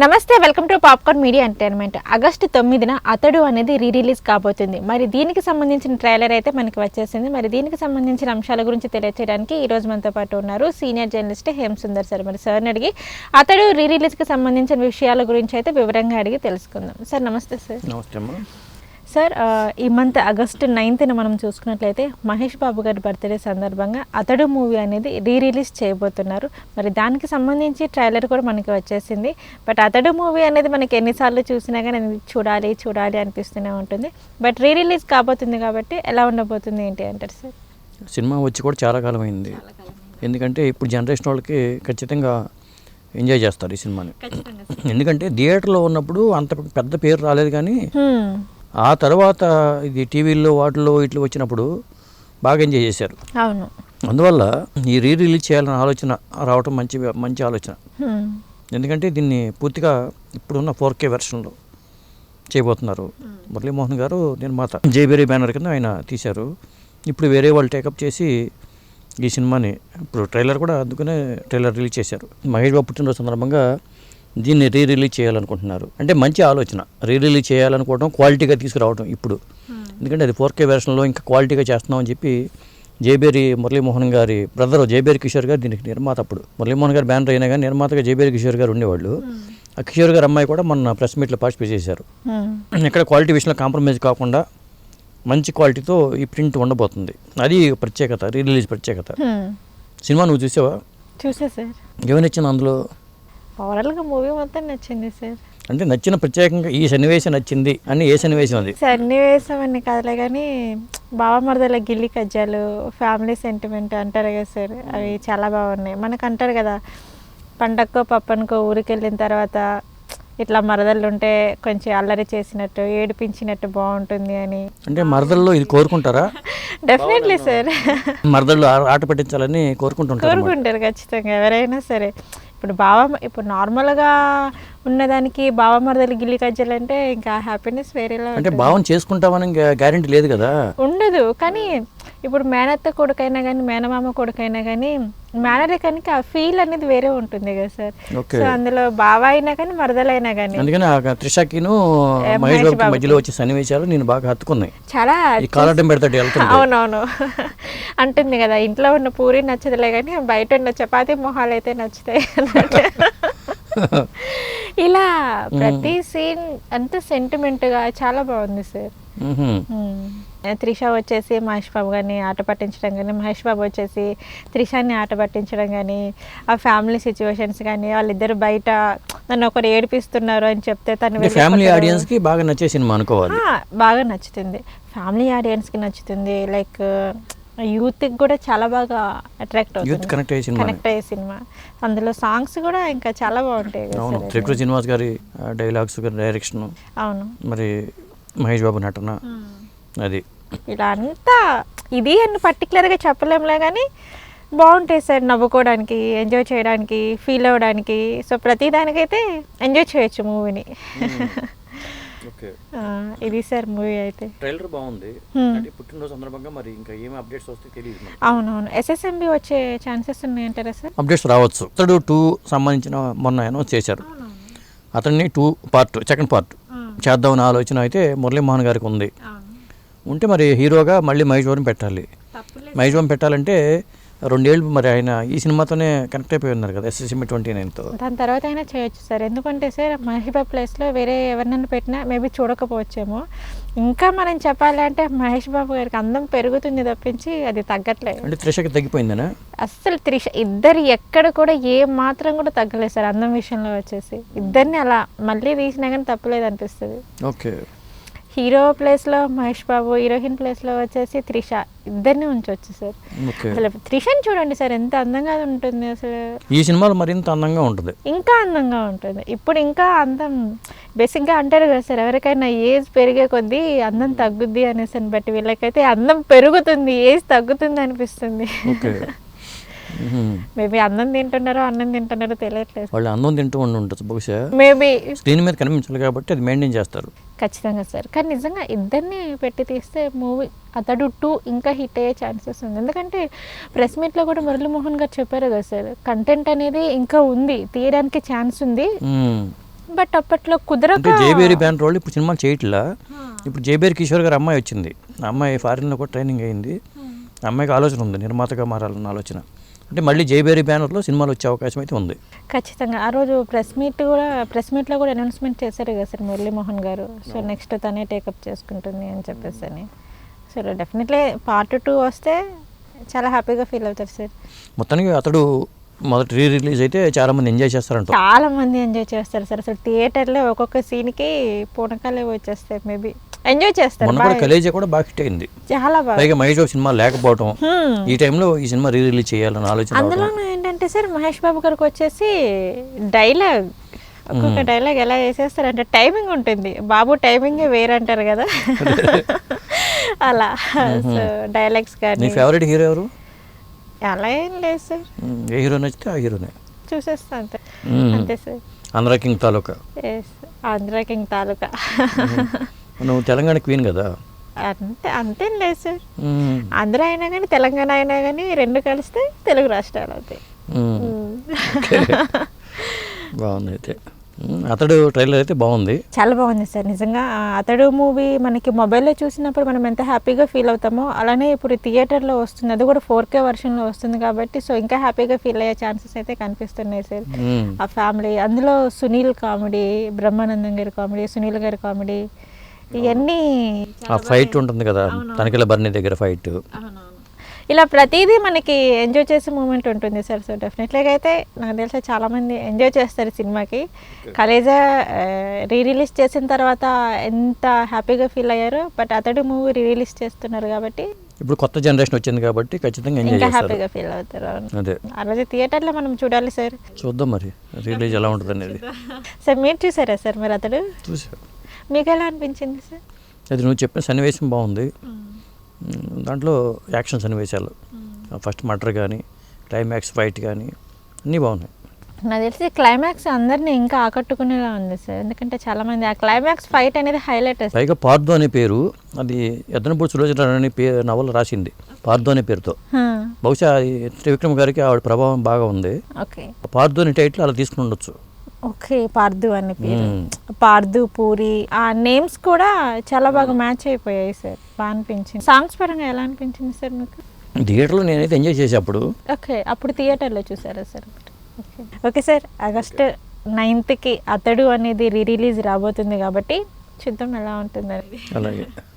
Namaste welcome to popcorn media entertainment. August తొమ్మిదిన అతడు అనేది re release కాబోతుంది. మరి దీనికి సంబంధించిన ట్రైలర్ అయితే మనకి వచ్చేసింది. మరి దీనికి సంబంధించిన అంశాల గురించి తెలియచేయడానికి ఈ రోజు మనతో పాటు ఉన్నారు senior journalist Hem Sundar sir. మరి సార్ని అడిగి అతడు రీ రిలీజ్కి సంబంధించిన విషయాల గురించి అయితే వివరంగా అడిగి తెలుసుకుందాం. సార్ నమస్తే సార్. నమస్తే సార్ ఈ మంత్ ఆగస్టు నైన్త్న మనం చూసుకున్నట్లయితే మహేష్ బాబు గారి బర్త్డే సందర్భంగా అతడు మూవీ అనేది రీ రిలీజ్ చేయబోతున్నారు. మరి దానికి సంబంధించి ట్రైలర్ కూడా మనకి వచ్చేసింది. బట్ అతడు మూవీ అనేది మనకి ఎన్నిసార్లు చూసినా కానీ అది చూడాలి చూడాలి అనిపిస్తూనే ఉంటుంది. బట్ రీ రిలీజ్ కాబోతుంది కాబట్టి ఎలా ఉండబోతుంది ఏంటి అంటారు సార్? సినిమా వచ్చి కూడా చాలా కాలం అయింది ఎందుకంటే ఇప్పుడు జనరేషన్ వాళ్ళకి ఖచ్చితంగా ఎంజాయ్ చేస్తారు ఈ సినిమాని. ఎందుకంటే థియేటర్లో ఉన్నప్పుడు అంత పెద్ద పేరు రాలేదు కానీ. ఆ తర్వాత ఇది టీవీల్లో వాటిల్లో ఇట్లా వచ్చినప్పుడు బాగా ఎంజాయ్ చేశారు. అవును. అందువల్ల ఈ రీ రిలీజ్ చేయాలన్న ఆలోచన రావటం మంచి మంచి ఆలోచన. ఎందుకంటే దీన్ని పూర్తిగా ఇప్పుడున్న ఫోర్ కే వెర్షన్లో చేయబోతున్నారు. మురళీమోహన్ గారు నిర్మాత జేబేరీ బ్యానర్ కింద ఆయన తీశారు. ఇప్పుడు వేరే వాళ్ళు టేకప్ చేసి ఈ సినిమాని ఇప్పుడు ట్రైలర్ కూడా అందుకనే ట్రైలర్ రిలీజ్ చేశారు. మహేష్ బాబు పుట్టినరోజు సందర్భంగా దీన్ని రీ రిలీజ్ చేయాలనుకుంటున్నారు. అంటే మంచి ఆలోచన. రీ రిలీజ్ చేయాలనుకోవడం క్వాలిటీగా తీసుకురావడం ఇప్పుడు. ఎందుకంటే అది ఫోర్ కే వెర్షన్లో ఇంకా క్వాలిటీగా చేస్తున్నాం అని చెప్పి జేబేరి మురళీమోహన్ గారి బ్రదర్ జేబేరి కిషోర్ గారు దీనికి నిర్మాత అప్పుడు. మురళీమోహన్ గారు బ్యానర్ అయినా కానీ నిర్మాతగా జేబేరి కిషోర్ గారు ఉండేవాళ్ళు. ఆ కిషోర్ గారు అమ్మాయి కూడా మొన్న ప్రెస్ మీట్లో పార్టిసిపేట్ చేశారు. హ్మ్. ఇక్కడ క్వాలిటీ విషయంలో కాంప్రమైజ్ కాకుండా మంచి క్వాలిటీతో ఈ ప్రింట్ ఉండబోతుంది. అది ప్రత్యేకత రీ రిలీజ్ ప్రత్యేకత. సినిమా నువ్వు చూసావా? చూసా సార్. ఏమైనా నచ్చింది అందులో? ఓవరాల్గా మూవీ మొత్తం నచ్చింది సార్ అంటే నచ్చిన ప్రత్యేకంగా ఈ సన్నివేశం నచ్చింది అని ఏ సన్నివేశం అది? సన్నివేశం అని కాదులే కానీ బావ మరదల గిల్లి కజ్జాలు ఫ్యామిలీ సెంటిమెంట్ అంటారు కదా సార్ అవి చాలా బాగున్నాయి. మనకు అంటారు కదా పండక్కో పప్పనుకో ఊరికి వెళ్ళిన తర్వాత ఇట్లా మరదళ్ళు ఉంటే కొంచెం అల్లరి చేసినట్టు ఏడిపించినట్టు బాగుంటుంది అని. అంటే మరదల్లో ఇది కోరుకుంటారా? డెఫినెట్లీ సార్ మరదళ్ళు ఆట పెట్టించాలని కోరుకుంటుంటారు. కోరుకుంటారు ఖచ్చితంగా ఎవరైనా సరే. ఇప్పుడు బావ ఇప్పుడు నార్మల్గా ఉన్నదానికి బావ మరదలు గిల్లి కజ్జాలు అంటే ఇంకా హ్యాపీనెస్ వేరేలా అంటే. భావం చేసుకుంటామని గ్యారంటీ లేదు కదా ఉండదు కానీ ఇప్పుడు మేనత్త కొడుకైనా కానీ మేనమామ కొడుకైనా కానీ మేనరికానికి ఆ ఫీల్ అనేది వేరే ఉంటుంది కదా సార్. సో అందులో బావ అయినా కానీ మరదలైనా కానీ అందుకని త్రిషాకిను మహేష్ బాబుకి. మధ్యలో వచ్చే సన్నివేశాలు నేను బాగా హత్తుకున్నాయి. చాలా కాలటం పెడతాడు అవునవును. అంటుంది కదా ఇంట్లో ఉన్న పూరి నచ్చదులే కానీ బయట ఉన్న చపాతీ మొహాలు అయితే నచ్చుతాయి. ఇలా ప్రతి సీన్ అంత సెంటిమెంట్గా చాలా బాగుంది సార్. త్రిష వచ్చేసి మహేష్ బాబు గారిని ఆట పట్టించడం కానీ మహేష్ బాబు వచ్చేసి త్రిషాని ఆట పట్టించడం కానీ ఆ ఫ్యామిలీ సిచ్యువేషన్స్ కానీ వాళ్ళిద్దరు బయట నన్ను ఒకరు ఏడిపిస్తున్నారు అని చెప్తే తను ఫ్యామిలీ కొట్టడం. ఆడియన్స్కి బాగా నచ్చే సినిమా అనుకోవాలి. బాగా నచ్చుతుంది. ఫ్యామిలీ ఆడియన్స్కి నచ్చుతుంది. లైక్ యూత్కి కూడా చాలా బాగా అట్రాక్ట్ అవుతుంది. కనెక్ట్ అయ్యే సినిమా కనెక్ట్ అయ్యే సినిమా. అందులో సాంగ్స్ కూడా ఇంకా చాలా బాగుంటాయి. అవును. త్రికృతి శ్రీనివాస్ గారి డైలాగ్స్ డైరెక్షన్ అవును. మరి మహేష్ బాబు నటన. అది. ఇలా అంతా ఇది అని పర్టికులర్గా చెప్పలేంలే కానీ బాగుంటాయి సార్ నవ్వుకోవడానికి ఎంజాయ్ చేయడానికి ఫీల్ అవ్వడానికి. సో ప్రతి దానికైతే ఎంజాయ్ చేయొచ్చు మూవీని ఓకే ఇది సార్ మూవీ అయితే. ట్రైలర్ బాగుంది. Hmm. అంటే పుట్టినరోజు సందర్భంగా మరి ఇంకా ఏమి అప్డేట్స్ వస్తే తెలియదు అవునవును. ఎస్ఎస్ఎంబి వచ్చే ఛాన్సెస్ ఉన్నాయంటారా సార్ అప్డేట్స్ రావచ్చు. అతడు టూ సంబంధించిన మొన్న అనౌన్స్ చేశారు అతన్ని టూ పార్ట్ సెకండ్ పార్ట్ చేద్దామన్న ఆలోచన అయితే మురళీమోహన్ గారికి ఉంది. ఉంటే మరి హీరోగా మళ్ళీ మహేష్ బాబుని పెట్టాలి. మహేష్ బాబు పెట్టాలంటే రెండేళ్ళు మరి ఆయన ఈ సినిమాతోనే కనెక్ట్ అయిపోయి ఉన్నారు కదా ఎస్ఎస్ఎంఈ ట్వంటీ నైన్తో. దాని తర్వాత అయినా చేయొచ్చు సార్. ఎందుకంటే సార్ మహేష్ బాబు ప్లేస్లో వేరే ఎవరినైనా పెట్టినా మేబీ చూడకపోవచ్చేమో. ఇంకా మనం చెప్పాలంటే మహేష్ బాబు గారికి అందం పెరుగుతుంది తప్పించి అది తగ్గట్లేదు. అంటే త్రిషకి తగ్గిపోయిందనా? అస్సలు త్రిష ఇద్దరు ఎక్కడ కూడా ఏ మాత్రం కూడా తగ్గలేదు సార్ అందం విషయంలో వచ్చేసి. ఇద్దరిని అలా మళ్ళీ తీసినా కానీ తప్పలేదు అనిపిస్తుంది. ఓకే. హీరో ప్లేస్లో మహేష్ బాబు హీరోయిన్ ప్లేస్లో వచ్చేసి త్రిష. ఇద్దరిని ఉంచవచ్చు సార్. అసలు త్రిషని చూడండి సార్ ఎంత అందంగా ఉంటుంది అసలు. ఈ సినిమాలో మరింత అందంగా ఉంటుంది. ఇంకా అందంగా ఉంటుంది. ఇప్పుడు ఇంకా అందం బేసిక్గా అంటారు కదా సార్ ఎవరికైనా ఏజ్ పెరిగే కొద్దీ అందం తగ్గుద్ది అనేసి బట్టి వీళ్ళకైతే అందం పెరుగుతుంది ఏజ్ తగ్గుతుంది అనిపిస్తుంది. మేబీ అన్నం తింటున్నారో అన్నం తింటున్నారో తెలియట్లేదు. వాళ్ళు అన్నం తింటూ ఉండి ఉంటుంది. బహుశా మేబీ స్క్రీన్ మీద కనిపించాలి కాబట్టి అది మెయింటైన్ చేస్తారు. ఖచ్చితంగా సార్. కానీ నిజంగా ఇద్దరిని పెట్టి తీస్తే మూవీ అతడు టూ ఇంకా హిట్ అయ్యే ఛాన్సెస్ ఉంది. ఎందుకంటే ప్రెస్ మీట్లో కూడా మురళీమోహన్ గారు చెప్పారు కదా సార్ కంటెంట్ అనేది ఇంకా ఉంది తీయడానికి ఛాన్స్ ఉంది. మ్మ్. బట్ అప్పట్లో కుదరక జేబేరి బ్యానర్ వాళ్ళు ఇప్పుడు సినిమాలు చేయట్లా. ఇప్పుడు జేబేరి కిషోర్ గారు అమ్మాయి వచ్చింది. అమ్మాయి ఫారిన్లో కూడా ట్రైనింగ్ అయింది ఆ అమ్మాయికి ఆలోచన ఉంది నిర్మాతగా మారాలన్న ఆలోచన. అంటే మళ్ళీ జేబేరి బ్యానర్లో సినిమాలు వచ్చే అవకాశం అయితే ఉంది. ఖచ్చితంగా. ఆ రోజు ప్రెస్ మీట్ కూడా ప్రెస్ మీట్లో కూడా అనౌన్స్మెంట్ చేశారు కదా సార్ మురళీమోహన్ గారు. సో నెక్స్ట్ తనే టేకప్ చేసుకుంటుంది అని చెప్పేసి అని. సో డెఫినెట్లీ పార్ట్ టూ వస్తే చాలా హ్యాపీగా ఫీల్ అవుతారు సార్. మొత్తానికి అతడు మొదటి రీ రిలీజ్ అయితే చాలా మంది ఎంజాయ్ చేస్తారంట. చాలా మంది ఎంజాయ్ చేస్తారు సార్. అసలు థియేటర్లో ఒక్కొక్క సీన్కి పూనకాలే వచ్చేస్తాయి మేబీ. ఎంజాయ్ చేస్తారు మొన్న కూడా. కలేజా కూడా బాగా హిట్ అయింది. చాలా బాగా. పైగా మహేష్ బాబు సినిమా లేకపోవడం Hmm. ఈ టైంలో ఈ సినిమా రీ రిలీజ్ చేయాలని ఆలోచన. అందులోనూ ఏంటంటే సార్ మహేష్ బాబు గారికి వచ్చేసి డైలాగ్ ఒక్కొక్క డైలాగ్ ఎలా వేసేస్తారంటే టైమింగ్ ఉంటుంది. బాబు టైమింగ్ వేరే అంటారు కదా. అలా. సో డైలాగ్స్ కానీ ఫేవరెట్ హీరో ఎవరు? అలా ఏం లేదు సార్. ఏ హీరో నచ్చితే ఆ హీరోనే చూసేస్తా అంతే. అంతే sir. Andhra king taluka. Yes Andhra king taluka. నువ్వు తెలంగాణ క్వీన్ కదా? అంతే అంతేం లేదు సార్. ఆంధ్ర అయినా కానీ తెలంగాణ అయినా కానీ రెండు కలిస్తే తెలుగు రాష్ట్రాలు అవుతాయి. బాగుంది అయితే. అతడు ట్రైలర్ అయితే బాగుంది. చాలా బాగుంది సార్. నిజంగా అతడు మూవీ మనకి మొబైల్లో చూసినప్పుడు మనం ఎంత హ్యాపీగా ఫీల్ అవుతామో అలానే ఇప్పుడు థియేటర్లో వస్తుంది అది కూడా ఫోర్ కే వర్షన్లో వస్తుంది కాబట్టి సో ఇంకా హ్యాపీగా ఫీల్ అయ్యే ఛాన్సెస్ అయితే కనిపిస్తున్నాయి సార్. ఆ ఫ్యామిలీ అందులో సునీల్ కామెడీ బ్రహ్మానందం గారి కామెడీ సునీల్ గారి కామెడీ ఇవన్నీ ఆ ఫైట్ ఉంటుంది కదా తనకిల బర్నీ దగ్గర ఫైట్. ఇలా ప్రతిదీ మనకి ఎంజాయ్ చేసే మూమెంట్ ఉంటుంది సార్ సో డెఫినెట్లీగా అయితే నాకు తెలిసి చాలా మంది ఎంజాయ్ చేస్తారు సినిమాకి. కలేజా రీ రిలీజ్ చేసిన తర్వాత ఎంత హ్యాపీగా ఫీల్ అయ్యారో బట్ అతడు మూవీ రీ రిలీజ్ చేస్తున్నారు కాబట్టి ఇప్పుడు కొత్త జనరేషన్ వచ్చింది కాబట్టి ఖచ్చితంగా ఎంజాయ్ హ్యాపీగా ఫీల్ అవుతారు. అదే. ఆ రోజు థియేటర్లో మనం చూడాలి సార్. చూద్దాం మరి రిలీజ్ ఎలా ఉంటుంది అనేది సార్ మీరు చూసారా సార్ మరి అతడు? చూసా మీకు ఎలా అనిపించింది సార్? అది నువ్వు చెప్పిన సన్నివేశం బాగుంది. దాంట్లో యాక్షన్ సన్నివేశాలు. ఫస్ట్ మర్డర్ కానీ క్లైమాక్స్ ఫైట్ కానీ అన్నీ బాగున్నాయి. నాకు తెలిసి క్లైమాక్స్ అందరినీ ఇంకా ఆకట్టుకునేలా ఉంది సార్. ఎందుకంటే చాలా మంది ఆ క్లైమాక్స్ ఫైట్ అనేది హైలైట్ పైగా పార్దు అనే పేరు అది ఎద్దనపూడి సులోచన అనే పే నవల రాసింది పార్దు అనే పేరుతో. బహుశా త్రివిక్రమ్ గారికి ఆవిడ ప్రభావం బాగా ఉంది. పార్దు అనే టైటిల్ అలా తీసుకుని ఉండొచ్చు. ఓకే పార్దు అనే పేరు. పార్దు పూరి ఆ నేమ్స్ కూడా చాలా బాగా మ్యాచ్ అయిపోయాయి సార్. బాగా అనిపించింది. సాంగ్స్ పరంగా ఎలా అనిపించింది సార్ మీకు? థియేటర్లో నేనైతే ఎంజాయ్ చేసే అప్పుడు ఓకే అప్పుడు థియేటర్లో చూసారా sir? Okay. Okay sir August నైన్త్కి Athadu అనేది రీ రిలీజ్ రాబోతుంది కాబట్టి చూద్దాం ఎలా ఉంటుందని అలాగే.